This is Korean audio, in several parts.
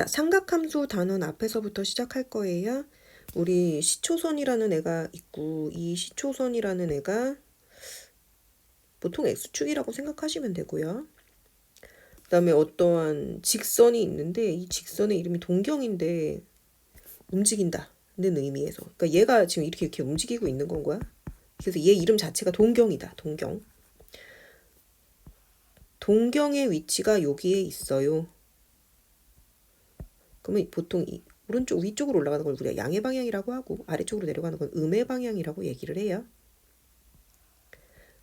자, 삼각함수 단원 앞에서부터 시작할 거예요. 우리 시초선이라는 애가 있고 이 시초선이라는 애가 보통 x축이라고 생각하시면 되고요. 그 다음에 어떠한 직선이 있는데 이 직선의 이름이 동경인데 움직인다는 의미에서 그러니까 얘가 지금 이렇게 이렇게 움직이고 있는 건 거야. 그래서 얘 이름 자체가 동경이다. 동경. 동경의 위치가 여기에 있어요. 그러면 보통 이 오른쪽 위쪽으로 올라가는 걸 우리가 양의 방향이라고 하고 아래쪽으로 내려가는 건 음의 방향이라고 얘기를 해요.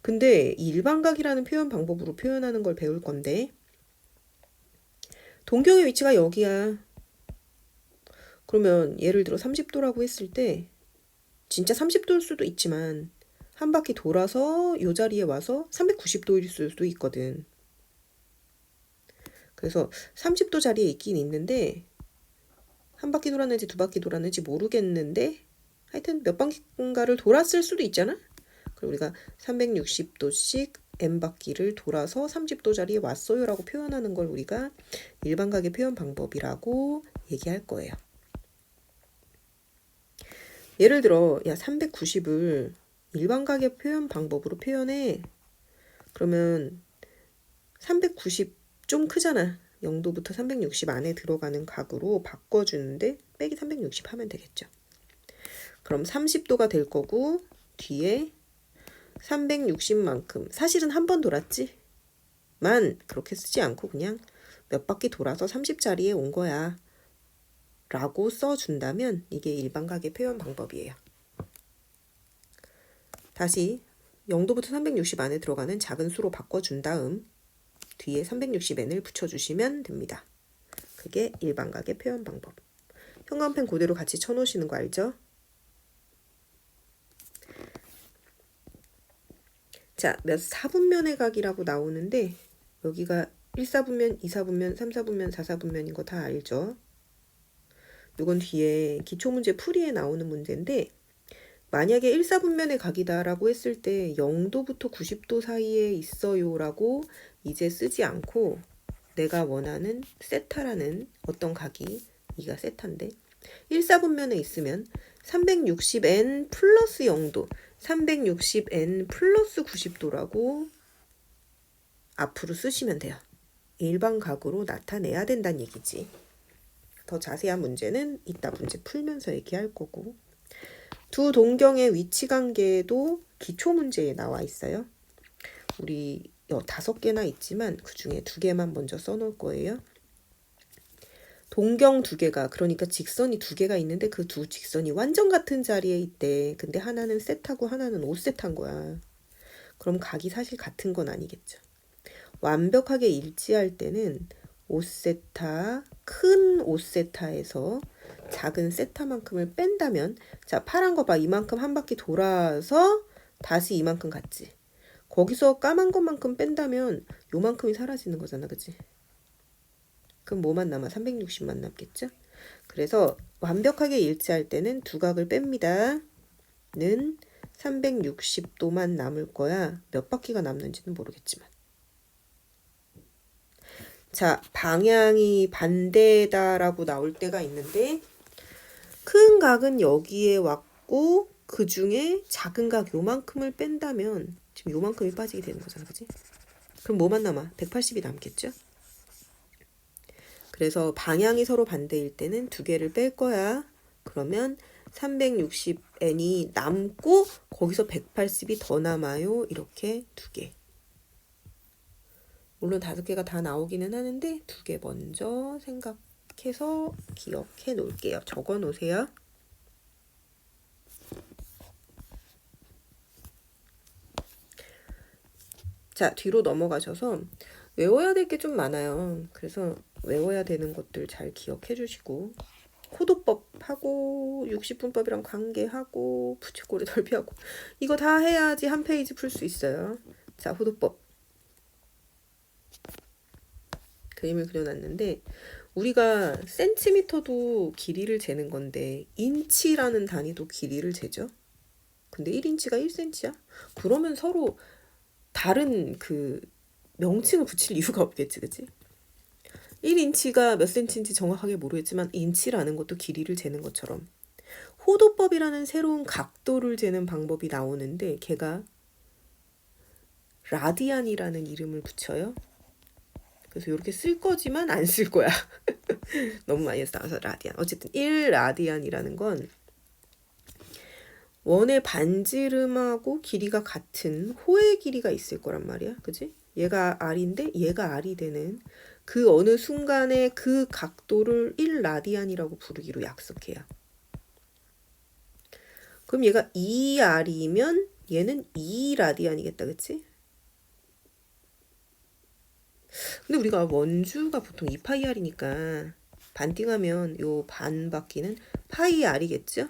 근데 이 일반각이라는 표현 방법으로 표현하는 걸 배울 건데 동경의 위치가 여기야. 그러면 예를 들어 30도라고 했을 때 진짜 30도일 수도 있지만 한 바퀴 돌아서 요 자리에 와서 390도일 수도 있거든. 그래서 30도 자리에 있긴 있는데 한 바퀴 돌았는지 두 바퀴 돌았는지 모르겠는데 하여튼 몇 바퀴인가를 돌았을 수도 있잖아. 그럼 우리가 360도씩 n 바퀴를 돌아서 30도 자리에 왔어요라고 표현하는 걸 우리가 일반각의 표현 방법이라고 얘기할 거예요. 예를 들어 야 390을 일반각의 표현 방법으로 표현해. 그러면 390 좀 크잖아. 0도부터 360 안에 들어가는 각으로 바꿔주는데 빼기 360 하면 되겠죠. 그럼 30도가 될 거고 뒤에 360만큼 사실은 한 번 돌았지? 만 그렇게 쓰지 않고 그냥 몇 바퀴 돌아서 30자리에 온 거야. 라고 써준다면 이게 일반각의 표현 방법이에요. 다시 0도부터 360 안에 들어가는 작은 수로 바꿔준 다음 뒤에 360n을 붙여주시면 됩니다. 그게 일반각의 표현 방법. 형광펜 그대로 같이 쳐놓으시는 거 알죠? 자, 몇 4분면의 각이라고 나오는데 여기가 1사분면, 2사분면, 3사분면, 4사분면인 거 다 알죠? 이건 뒤에 기초문제 풀이에 나오는 문제인데 만약에 1사분면의 각이다라고 했을 때 0도부터 90도 사이에 있어요라고 이제 쓰지 않고 내가 원하는 세타라는 어떤 각이 이가 세타인데 1사분면에 있으면 360n 플러스 0도 360n 플러스 90도라고 앞으로 쓰시면 돼요. 일반 각으로 나타내야 된다는 얘기지. 더 자세한 문제는 이따 문제 풀면서 얘기할 거고 두 동경의 위치 관계도 기초 문제에 나와 있어요. 우리 다섯 개나 있지만 그 중에 두 개만 먼저 써놓을 거예요. 동경 두 개가 그러니까 직선이 두 개가 있는데 그 두 직선이 완전 같은 자리에 있대. 근데 하나는 세타고 하나는 오세타인 거야. 그럼 각이 사실 같은 건 아니겠죠. 완벽하게 일치할 때는 오세타 큰 오세타에서 작은 세타만큼을 뺀다면 자 파란 거 봐 이만큼 한 바퀴 돌아서 다시 이만큼 갔지 거기서 까만 것만큼 뺀다면 요만큼이 사라지는 거잖아 그치? 그럼 뭐만 남아? 360만 남겠죠? 그래서 완벽하게 일치할 때는 두각을 뺍니다. 는 360도만 남을 거야. 몇 바퀴가 남는지는 모르겠지만. 자, 방향이 반대다라고 나올 때가 있는데 큰 각은 여기에 왔고 그 중에 작은 각 요만큼을 뺀다면 요만큼이 빠지게 되는 거잖아, 그지? 그럼 뭐만 남아? 180이 남겠죠? 그래서 방향이 서로 반대일 때는 두 개를 뺄 거야. 그러면 360n이 남고 거기서 180이 더 남아요. 이렇게 두 개. 물론 다섯 개가 다 나오기는 하는데 두 개 먼저 생각해서 기억해 놓을게요. 적어 놓으세요. 자, 뒤로 넘어가셔서 외워야 될 게 좀 많아요. 그래서 외워야 되는 것들 잘 기억해 주시고 코도법하고 60분법이랑 관계하고 부채꼴에 덜피하고 이거 다 해야지 한 페이지 풀 수 있어요. 자, 호도법. 그림을 그려놨는데 우리가 센티미터도 길이를 재는 건데 인치라는 단위도 길이를 재죠. 근데 1인치가 1cm야? 그러면 서로 다른 그 명칭을 붙일 이유가 없겠지, 그치? 1인치가 몇 센치인지 정확하게 모르겠지만 인치라는 것도 길이를 재는 것처럼 호도법이라는 새로운 각도를 재는 방법이 나오는데 걔가 라디안이라는 이름을 붙여요. 그래서 이렇게 쓸 거지만 안 쓸 거야. 너무 많이 나와서 라디안. 어쨌든 1 라디안이라는 건 원의 반지름하고 길이가 같은 호의 길이가 있을 거란 말이야. 그지? 얘가 R인데 얘가 R이 되는 그 어느 순간에 그 각도를 1 라디안이라고 부르기로 약속해요. 그럼 얘가 2R이면 얘는 2 라디안이겠다. 그치? 근데 우리가 원주가 보통 2파이 R이니까 반띵하면 요 반 바퀴는 파이 R이겠죠?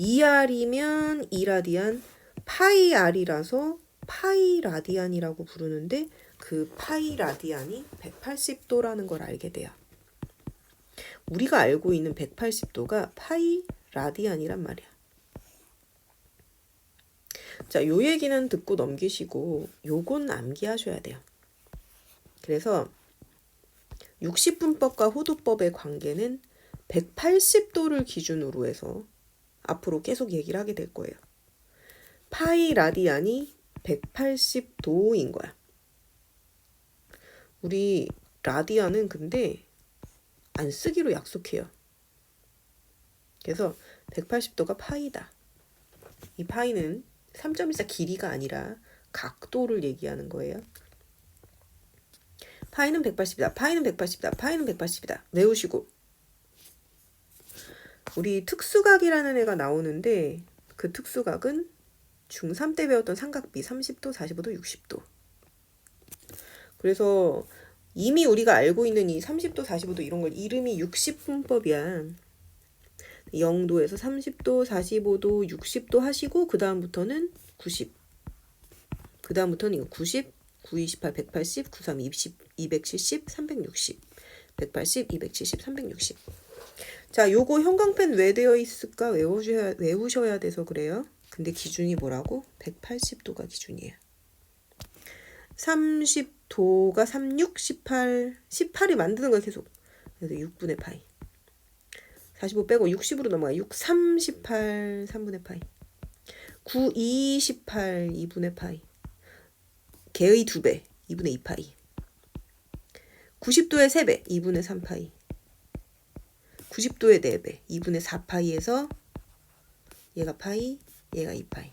2R이면 2라디안, 파이 R이라서 파이 라디안이라고 부르는데 그 파이 라디안이 180도라는 걸 알게 돼요. 우리가 알고 있는 180도가 파이 라디안이란 말이야. 자, 요 얘기는 듣고 넘기시고 요건 암기하셔야 돼요. 그래서 60분법과 호도법의 관계는 180도를 기준으로 해서 앞으로 계속 얘기를 하게 될 거예요. 파이 라디안이 180도인 거야. 우리 라디안은 근데 안 쓰기로 약속해요. 그래서 180도가 파이다. 이 파이는 3.14 길이가 아니라 각도를 얘기하는 거예요. 파이는 180이다. 파이는 180이다. 파이는 180이다. 외우시고. 우리 특수각이라는 애가 나오는데 그 특수각은 중3 때 배웠던 삼각비 30도, 45도, 60도. 그래서 이미 우리가 알고 있는 이 30도, 45도 이런 걸 이름이 60분법이야. 0도에서 30도, 45도, 60도 하시고 그 다음부터는 90. 그 다음부터는 이거 90, 9, 28, 180, 93, 20, 270, 360. 180, 270, 360. 자, 요거 형광펜 왜 되어 있을까 외우셔야, 외우셔야 돼서 그래요. 근데 기준이 뭐라고? 180도가 기준이에요. 30도가 36, 18, 18이 만드는 거야 계속. 그래서 6분의 파이. 45 빼고 60으로 넘어가. 6, 3, 18, 3분의 파이. 9, 2, 18, 2분의 파이. 개의 2배, 2분의 2파이. 90도의 3배, 2분의 3파이. 90도의 4배, 2분의 4파이에서 얘가 파이, 얘가 2파이.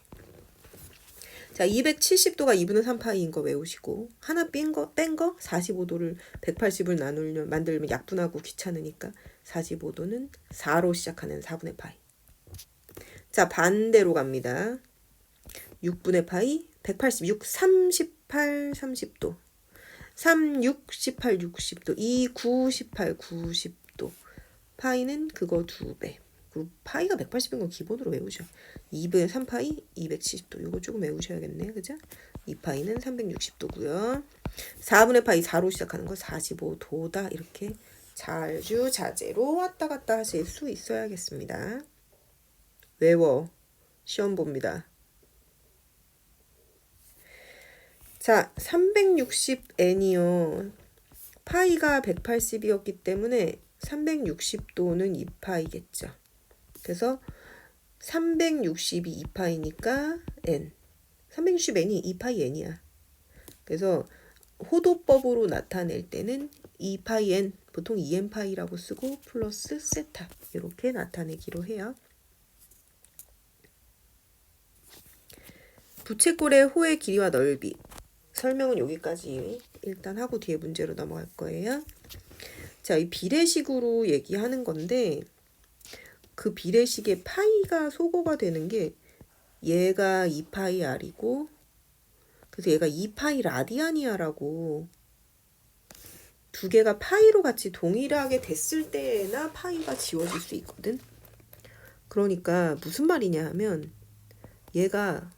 자, 270도가 2분의 3파이인 거 외우시고 하나 뺀 거, 뺀거 45도를 180을 나누면 만들면 약분하고 귀찮으니까 45도는 4로 시작하는 4분의 파이. 자, 반대로 갑니다. 6분의 파이, 186, 38, 30도. 3, 6, 18, 60도. 2, 9, 18, 90도. 파이는 그거 두 배. 그리고 파이가 180인 건 기본으로 외우죠. 2분의 3파이 270도. 요거 조금 외우셔야겠네. 그죠? 2파이는 360도고요. 4분의 파이 4로 시작하는 거 45도다. 이렇게 자주자재로 왔다 갔다 하실 수 있어야겠습니다. 외워. 시험 봅니다. 자, 360n이요. 파이가 180이었기 때문에 360도는 2파이겠죠. 그래서 360이 2파이니까 n. 360n이 2파이 n이야. 그래서 호도법으로 나타낼 때는 2파이 n, 보통 2n 파이라고 쓰고 플러스 세타 이렇게 나타내기로 해요. 부채꼴의 호의 길이와 넓이 설명은 여기까지 일단 하고 뒤에 문제로 넘어갈 거예요. 자, 이 비례식으로 얘기하는 건데 그 비례식의 파이가 소거가 되는 게 얘가 2파이 r이고 그래서 얘가 2파이 라디안이야라고 두 개가 파이로 같이 동일하게 됐을 때나 파이가 지워질 수 있거든. 그러니까 무슨 말이냐 하면 얘가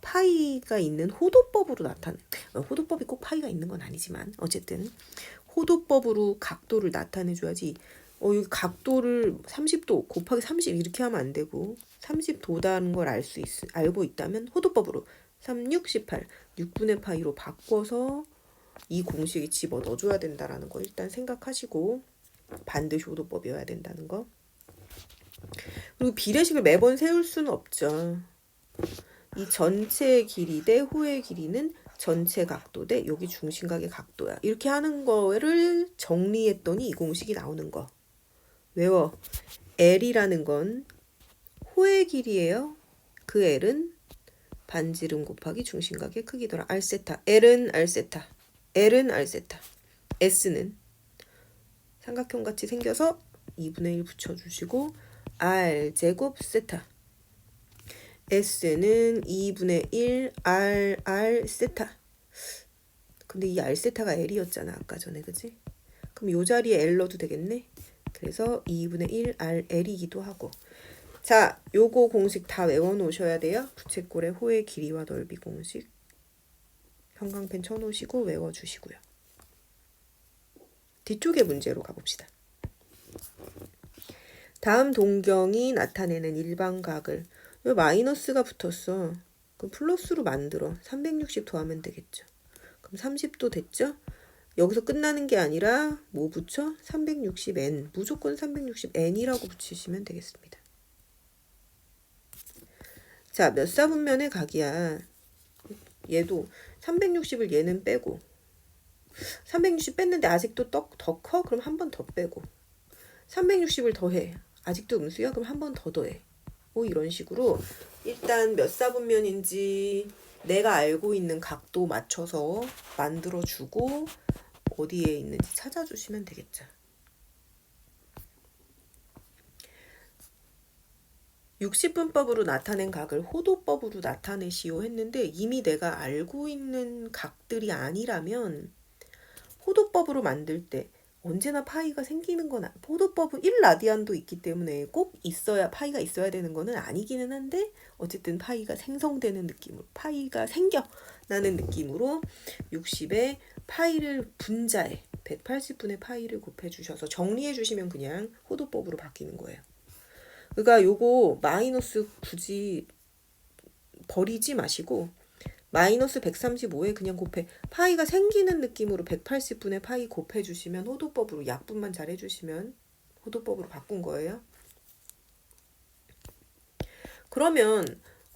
파이가 있는 호도법으로 나타내. 어, 호도법이 꼭 파이가 있는 건 아니지만 어쨌든 호도법으로 각도를 나타내 줘야지. 어, 여기 각도를 30도 곱하기 30 이렇게 하면 안 되고 30도다는 걸 알 수 있, 알고 있다면 호도법으로 3, 6, 18, 6분의 파이로 바꿔서 이 공식에 집어 넣어줘야 된다라는 거 일단 생각하시고 반드시 호도법이어야 된다는 거. 그리고 비례식을 매번 세울 수는 없죠. 이 전체 길이 대 호의 길이는 전체 각도 대 여기 중심각의 각도야. 이렇게 하는 거를 정리했더니 이 공식이 나오는 거. 외워. L이라는 건 호의 길이에요. 그 L은 반지름 곱하기 중심각의 크기더라. R세타. L은 R세타. L은 R세타. S는 삼각형 같이 생겨서 2분의 1 붙여주시고 R 제곱 세타. S는 2분의 1 R R 세타. 근데 이 R 세타가 L이었잖아 아까 전에 그지? 그럼 요 자리에 L 넣어도 되겠네. 그래서 2분의 1 R L이기도 하고. 자, 요거 공식 다 외워 놓으셔야 돼요. 부채꼴의 호의 길이와 넓이 공식. 형광펜 쳐 놓으시고 외워 주시고요. 뒤쪽의 문제로 가봅시다. 다음 동경이 나타내는 일반각을 왜 마이너스가 붙었어? 그럼 플러스로 만들어 360 더하면 되겠죠. 그럼 30도 됐죠? 여기서 끝나는 게 아니라 뭐 붙여? 360n 무조건 360n이라고 붙이시면 되겠습니다. 자, 몇 사분면의 각이야? 얘도 360을 얘는 빼고 360 뺐는데 아직도 더 커? 그럼 한 번 더 빼고 360을 더해. 아직도 음수야? 그럼 한 번 더 더해. 뭐 이런 식으로 일단 몇 사분면인지 내가 알고 있는 각도 맞춰서 만들어 주고 어디에 있는지 찾아주시면 되겠죠. 60분법으로 나타낸 각을 호도법으로 나타내시오 했는데 이미 내가 알고 있는 각들이 아니라면 호도법으로 만들 때 언제나 파이가 생기는 건 아- 호도법은 1라디안도 있기 때문에 꼭 있어야 파이가 있어야 되는 거는 아니기는 한데 어쨌든 파이가 생성되는 느낌으로 파이가 생겨나는 느낌으로 60에 파이를 분자에 180분의 파이를 곱해 주셔서 정리해 주시면 그냥 호도법으로 바뀌는 거예요. 그러니까 요거 마이너스 굳이 버리지 마시고 마이너스 135에 그냥 곱해 파이가 생기는 느낌으로 180분의 파이 곱해 주시면 호도법으로 약분만 잘 해주시면 호도법으로 바꾼 거예요. 그러면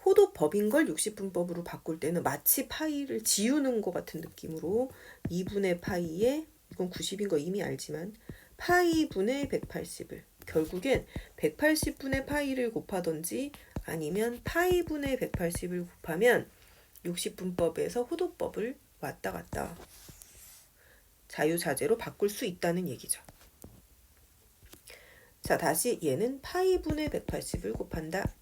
호도법인 걸 60분법으로 바꿀 때는 마치 파이를 지우는 것 같은 느낌으로 2분의 파이에 이건 90인 거 이미 알지만 파이 분의 180을 결국엔 180분의 파이를 곱하던지 아니면 파이 분의 180을 곱하면 60분법에서 호도법을 왔다 갔다 자유자재로 바꿀 수 있다는 얘기죠. 자, 다시 얘는 파이분의 180을 곱한다.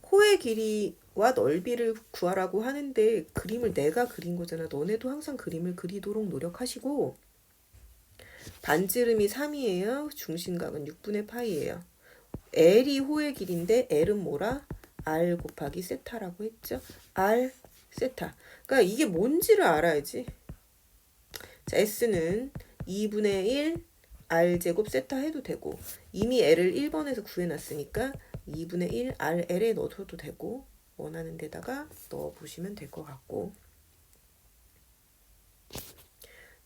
코의 길이와 넓이를 구하라고 하는데 그림을 내가 그린 거잖아. 너네도 항상 그림을 그리도록 노력하시고 반지름이 3이에요. 중심각은 6분의 파이예요. L이 호의 길인데 L은 뭐라? R 곱하기 세타라고 했죠. R 세타. 그러니까 이게 뭔지를 알아야지. 자, S는 2분의 1 R 제곱 세타 해도 되고 이미 L을 1번에서 구해놨으니까 2분의 1 RL에 넣어도 되고 원하는 데다가 넣어보시면 될 것 같고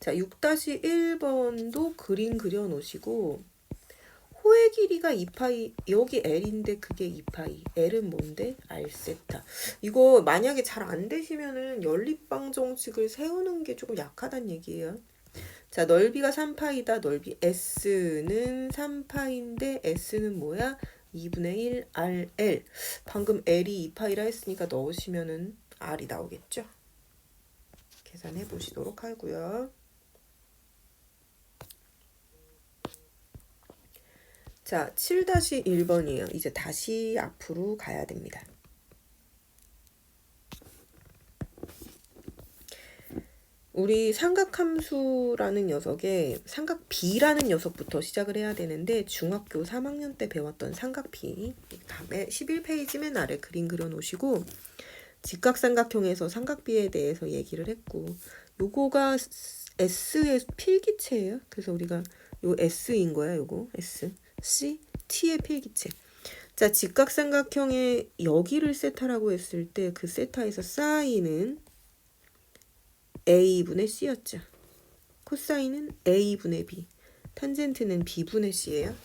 자 6-1번도 그림 그려 놓으시고 호의 길이가 2파이 여기 L인데 그게 2파이. L은 뭔데? R세타 이거 만약에 잘 안 되시면은 연립방 정식을 세우는 게 조금 약하단 얘기예요. 자 넓이가 3파이다. 넓이 S는 3파인데 S는 뭐야? 2분의 1 RL 방금 L이 2파이라 했으니까 넣으시면은 R이 나오겠죠? 계산해 보시도록 하고요 자, 7-1번이에요. 이제 다시 앞으로 가야 됩니다. 우리 삼각함수라는 녀석에 삼각비라는 녀석부터 시작을 해야 되는데 중학교 3학년 때 배웠던 삼각비 다음에 11페이지 맨 아래 그림 그려 놓으시고 직각삼각형에서 삼각비에 대해서 얘기를 했고 요거가 S의 필기체예요. 그래서 우리가 요 S인 거야, 요거 S. C, T의 필기체. 자, 직각삼각형의 여기를 세타라고 했을 때 그 세타에서 사인은 a분의 c였죠. 코사인은 a분의 b. 탄젠트는 b분의 c예요.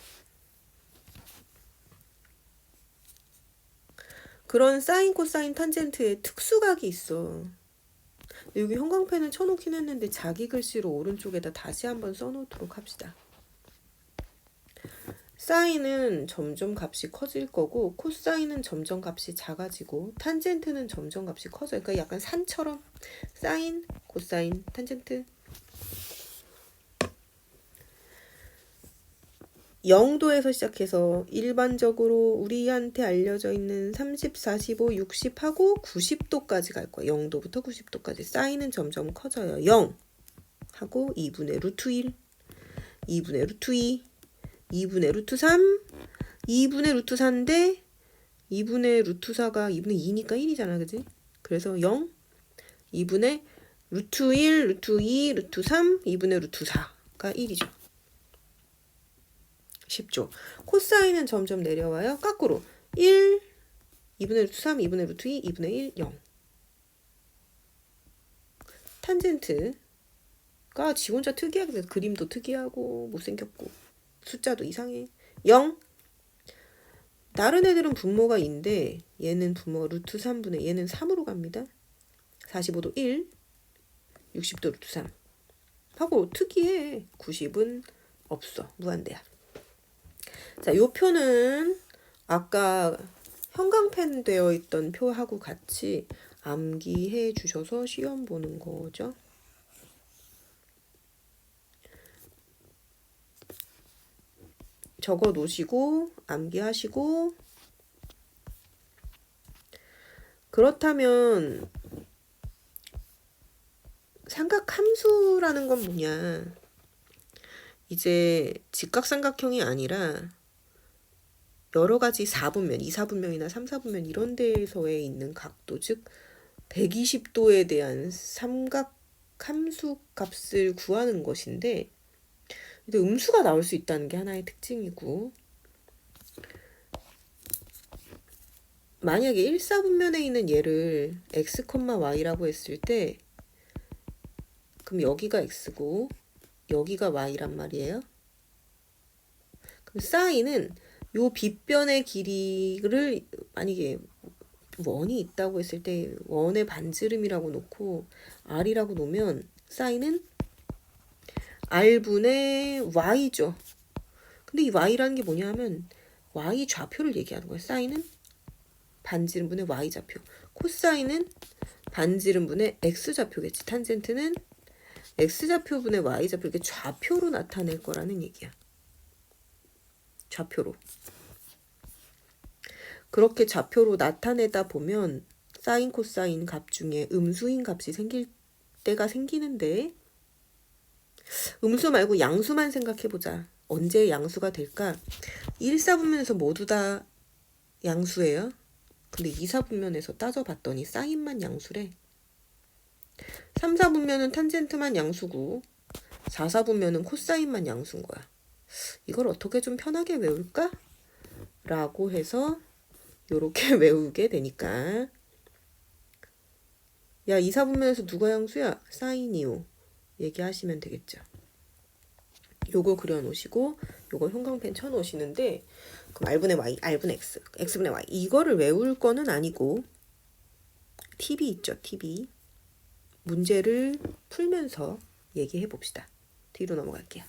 그런 사인, 코사인, 탄젠트에 특수각이 있어. 여기 형광펜을 쳐놓긴 했는데 자기 글씨로 오른쪽에다 다시 한번 써놓도록 합시다. 사인은 점점 값이 커질 거고 코사인은 점점 값이 작아지고 탄젠트는 점점 값이 커져요. 그러니까 약간 산처럼 사인, 코사인, 탄젠트 0도에서 시작해서 일반적으로 우리한테 알려져 있는 30, 45, 60 하고 90도까지 갈 거예요. 0도부터 90도까지. 사인은 점점 커져요. 0 하고 2분의 루트 1, 2분의 루트 2, 2분의 루트 3, 2분의 루트 4인데 2분의 루트 4가 2분의 2니까 1이잖아. 그지? 그래서 0, 2분의 루트 1, 루트 2, 루트 3, 2분의 루트 4가 1이죠. 쉽죠. 코사인은 점점 내려와요. 거꾸로 1, 2분의 루트 3, 2분의 루트 2, 2분의 1, 0. 탄젠트가 지 혼자 특이하게 그림도 특이하고 못생겼고 숫자도 이상해. 0. 다른 애들은 분모가 2인데 얘는 분모가 루트 3분의 얘는 3으로 갑니다. 45도 1, 60도 루트 3. 하고 특이해. 90은 없어. 무한대야. 자, 요 표는 아까 형광펜 되어 있던 표하고 같이 암기해 주셔서 시험 보는 거죠. 적어 놓으시고 암기하시고 그렇다면 삼각함수라는 건 뭐냐? 이제 직각삼각형이 아니라 여러 가지 4분면, 2, 4분면이나 3, 4분면 이런 데에서에 있는 각도, 즉 120도에 대한 삼각 함수 값을 구하는 것인데 근데 음수가 나올 수 있다는 게 하나의 특징이고 만약에 1, 4분면에 있는 얘를 x, y라고 했을 때 그럼 여기가 x고 여기가 y란 말이에요. 그럼 사인은 요 빗변의 길이를 만약에 원이 있다고 했을 때 원의 반지름이라고 놓고 r이라고 놓으면 사인은 r분의 y죠. 근데 이 y라는 게 뭐냐 하면 y 좌표를 얘기하는 거예요. 사인은 반지름분의 y 좌표. 코사인은 반지름분의 x 좌표겠지. 탄젠트는 x 좌표분의 y 좌표 이렇게 좌표로 나타낼 거라는 얘기야. 좌표로. 그렇게 좌표로 나타내다 보면 사인 코사인 값 중에 음수인 값이 생길 때가 생기는데 음수 말고 양수만 생각해 보자. 언제 양수가 될까? 1, 4분면에서 모두 다 양수예요. 근데 2, 4분면에서 따져봤더니 사인만 양수래. 3, 4분면은 탄젠트만 양수고 4, 4분면은 코사인만 양수인 거야. 이걸 어떻게 좀 편하게 외울까? 라고 해서 요렇게 외우게 되니까 야 2, 4분면에서 누가 양수야? 사인이요. 얘기하시면 되겠죠. 요거 그려놓으시고 요거 형광펜 쳐놓으시는데 그럼 r분의 y, r분의 x, x분의 y 이거를 외울 거는 아니고 팁이 있죠. 팁이 문제를 풀면서 얘기해 봅시다. 뒤로 넘어갈게요.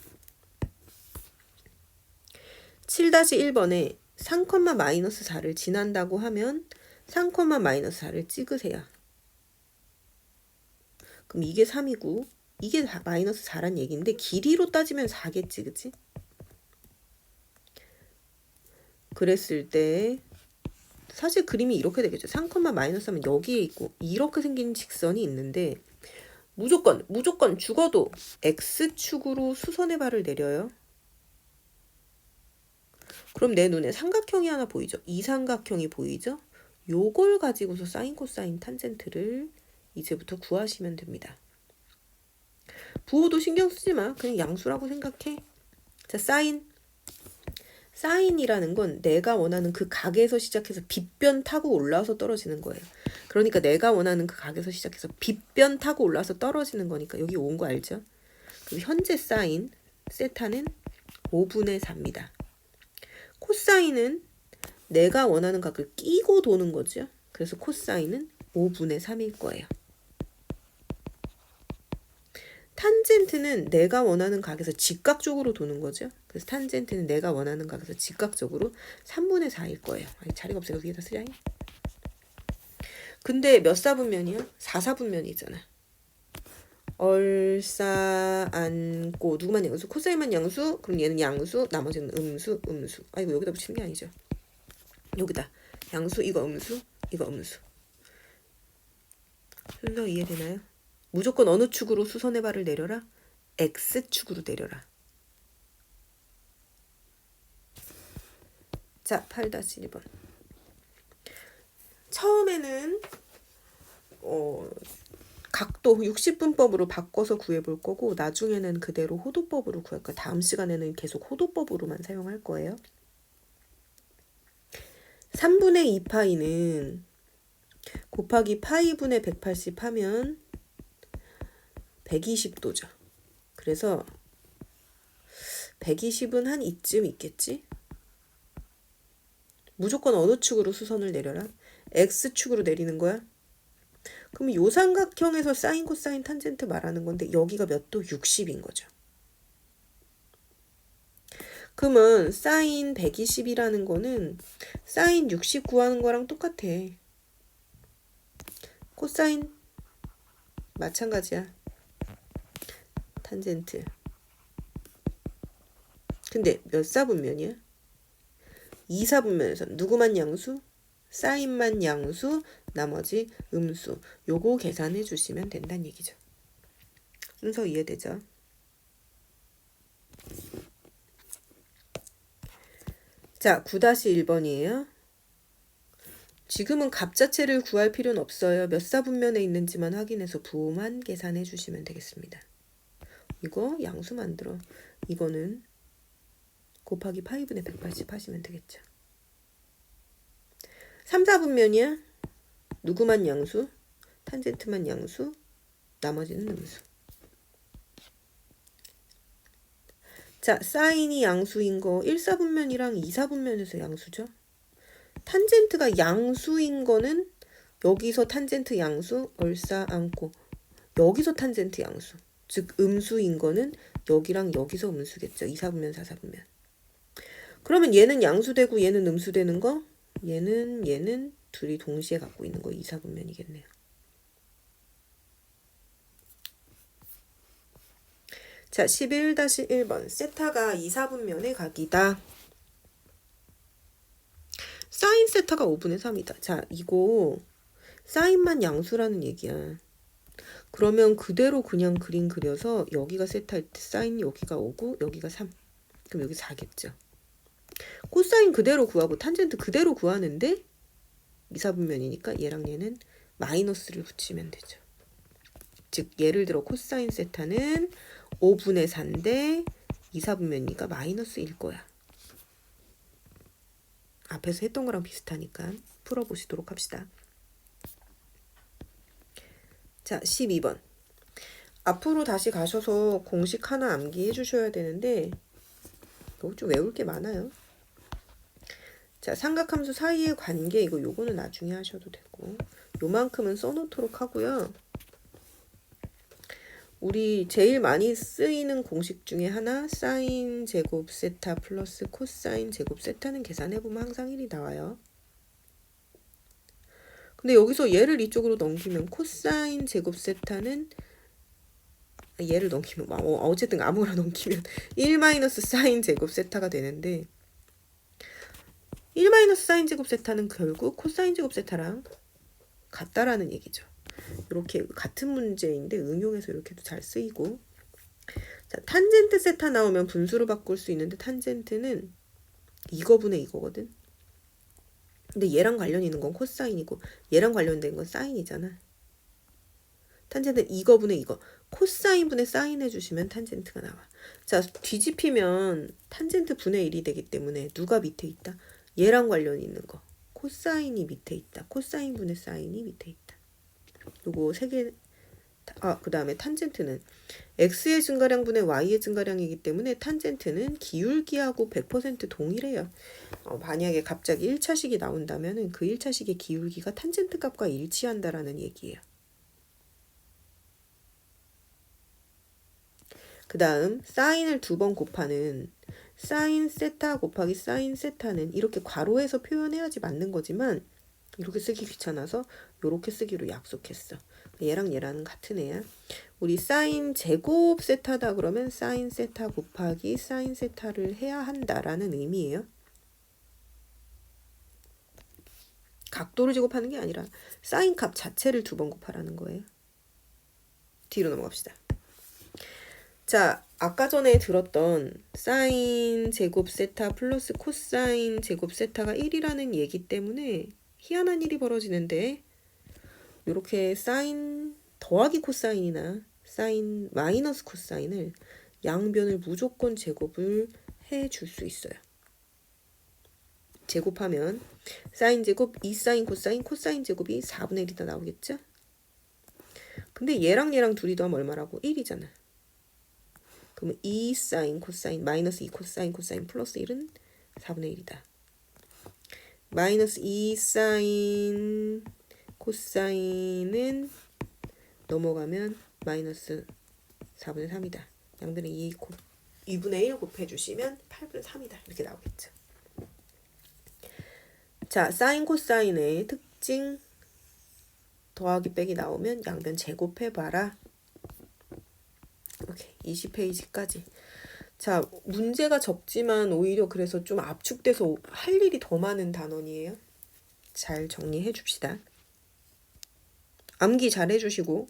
7-1번에 3, 마이너스 4를 지난다고 하면 3, 마이너스 4를 찍으세요. 그럼 이게 3이고 이게 마이너스 4란 얘기인데 길이로 따지면 4겠지 그치? 그랬을 때 사실 그림이 이렇게 되겠죠. 3, 마이너스 하면 여기에 있고 이렇게 생긴 직선이 있는데 무조건 무조건 죽어도 x축으로 수선의 발을 내려요. 그럼 내 눈에 삼각형이 하나 보이죠? 이 삼각형이 보이죠? 요걸 가지고서 사인 코사인 탄젠트를 이제부터 구하시면 됩니다. 부호도 신경 쓰지 마. 그냥 양수라고 생각해. 자, 사인. 사인이라는 건 내가 원하는 그 각에서 시작해서 빗변 타고 올라와서 떨어지는 거예요. 그러니까 내가 원하는 그 각에서 시작해서 빗변 타고 올라와서 떨어지는 거니까 여기 온 거 알죠? 그리고 현재 사인 세타는 5분의 4입니다. 코사인은 내가 원하는 각을 끼고 도는 거죠. 그래서 코사인은 5분의 3일 거예요. 탄젠트는 내가 원하는 각에서 직각적으로 도는 거죠. 그래서 탄젠트는 내가 원하는 각에서 직각적으로 3분의 4일 거예요. 아니, 자리가 없어서 위에다 쓰자니. 근데 몇 사분면이야? 4사분면이잖아. 얼싸 안고 누구만 양수? 코사인만 양수? 그럼 얘는 양수, 나머지는 음수, 음수. 아 이거 여기다 붙이는 게 아니죠. 여기다 양수 이거 음수, 이거 음수. 순서 이해되나요? 무조건 어느 축으로 수선의 발을 내려라? X축으로 내려라. 자, 8-1번. 처음에는 어, 각도 60분법으로 바꿔서 구해볼 거고 나중에는 그대로 호도법으로 구할 거예요. 다음 시간에는 계속 호도법으로만 사용할 거예요. 3분의 2파이는 곱하기 파이분의 180 하면 120도죠. 그래서 120은 한 이쯤 있겠지? 무조건 어느 축으로 수선을 내려라? X축으로 내리는 거야? 그럼 요 삼각형에서 사인 코사인 탄젠트 말하는 건데 여기가 몇 도? 60인 거죠. 그러면 사인 120이라는 거는 사인 60 구하는 거랑 똑같아. 코사인 마찬가지야. 탄젠트. 근데 몇 사분면이야? 2사분면에서 누구만 양수? 사인만 양수, 나머지 음수. 요거 계산해 주시면 된다는 얘기죠. 순서 이해되죠? 자, 9-1번이에요. 지금은 값 자체를 구할 필요는 없어요. 몇 사분면에 있는지만 확인해서 부호만 계산해 주시면 되겠습니다. 이거 양수 만들어. 이거는 곱하기 파이분의 180 하시면 되겠죠. 3, 4분면이야. 누구만 양수? 탄젠트만 양수? 나머지는 음수. 자, 사인이 양수인 거 1, 4분면이랑 2, 4분면에서 양수죠. 탄젠트가 양수인 거는 여기서 탄젠트 양수 얼싸 안고 여기서 탄젠트 양수 즉 음수인 거는 여기랑 여기서 음수겠죠. 2, 4분면, 4, 4분면. 그러면 얘는 양수되고 얘는 음수되는 거 얘는 얘는 둘이 동시에 갖고 있는 거 2, 4분면이겠네요. 자, 11-1번. 세타가 2, 4분면의 각이다. 사인 세타가 5분의 3이다. 자, 이거 사인만 양수라는 얘기야. 그러면 그대로 그냥 그림 그려서 여기가 세타일 때 사인 여기가 5고 여기가 3. 그럼 여기 4겠죠. 코사인 그대로 구하고 탄젠트 그대로 구하는데 이사분면이니까 얘랑 얘는 마이너스를 붙이면 되죠. 즉 예를 들어 코사인 세타는 5분의 4인데 이사분면이니까 마이너스 1 거야. 앞에서 했던 거랑 비슷하니까 풀어보시도록 합시다. 자, 12번. 앞으로 다시 가셔서 공식 하나 암기해 주셔야 되는데 이거 좀 외울 게 많아요. 자, 삼각함수 사이의 관계 이거 요거는 나중에 하셔도 되고 요만큼은 써놓도록 하고요. 우리 제일 많이 쓰이는 공식 중에 하나 사인 제곱 세타 플러스 코사인 제곱 세타는 계산해보면 항상 1이 나와요. 근데 여기서 얘를 이쪽으로 넘기면 코사인 제곱 세타는 얘를 넘기면 어, 어쨌든 아무거나 넘기면 1 마이너스 사인 제곱 세타가 되는데 1 마이너스 사인 제곱 세타는 결국 코사인 제곱 세타랑 같다라는 얘기죠. 이렇게 같은 문제인데 응용해서 이렇게도 잘 쓰이고 자, 탄젠트 세타 나오면 분수로 바꿀 수 있는데 탄젠트는 이거분의 이거거든. 근데 얘랑 관련 있는 건 코사인이고 얘랑 관련된 건 사인이잖아. 탄젠트 이거분의 이거. 코사인분의 사인 해주시면 탄젠트가 나와. 자, 뒤집히면 탄젠트 분의 1이 되기 때문에 누가 밑에 있다? 얘랑 관련이 있는 거. 코사인이 밑에 있다. 코사인분의 사인이 밑에 있다. 요거 세 개, 아, 그 다음에 탄젠트는 x의 증가량분의 y의 증가량이기 때문에 탄젠트는 기울기하고 100% 동일해요. 어, 만약에 갑자기 1차식이 나온다면 그 1차식의 기울기가 탄젠트 값과 일치한다라는 얘기예요. 그 다음 사인을 두 번 곱하는 사인 세타 곱하기 사인 세타는 이렇게 괄호에서 표현해야지 맞는 거지만 이렇게 쓰기 귀찮아서 이렇게 쓰기로 약속했어. 얘랑 얘랑 같은 애야. 우리 사인 제곱 세타다 그러면 사인 세타 곱하기 사인 세타를 해야 한다라는 의미예요. 각도를 제곱하는 게 아니라 사인 값 자체를 두 번 곱하라는 거예요. 뒤로 넘어갑시다. 자, 아까 전에 들었던 사인 제곱 세타 플러스 코사인 제곱 세타가 1이라는 얘기 때문에 희한한 일이 벌어지는데 이렇게 사인 더하기 코사인이나 사인 마이너스 코사인을 양변을 무조건 제곱을 해 줄 수 있어요. 제곱하면 사인 제곱 2 사인 코사인 코사인 제곱이 4분의 1이다 나오겠죠? 근데 얘랑 얘랑 둘이 더하면 얼마라고? 1이잖아. 그러면 2 사인 코사인 마이너스 2 코사인 코사인 플러스 1은 4분의 1이다. 마이너스 2 사인 코사인은 넘어가면 마이너스 4분의 3이다. 양변에 2 곱, 2분의 1 곱해주시면 8분의 3이다. 이렇게 나오겠죠. 자, 사인 코사인의 특징 더하기 빼기 나오면 양변 제곱해봐라. 오케이, 20페이지까지. 자, 문제가 적지만 오히려 그래서 좀 압축돼서 할 일이 더 많은 단원이에요. 잘 정리해 줍시다. 암기 잘 해주시고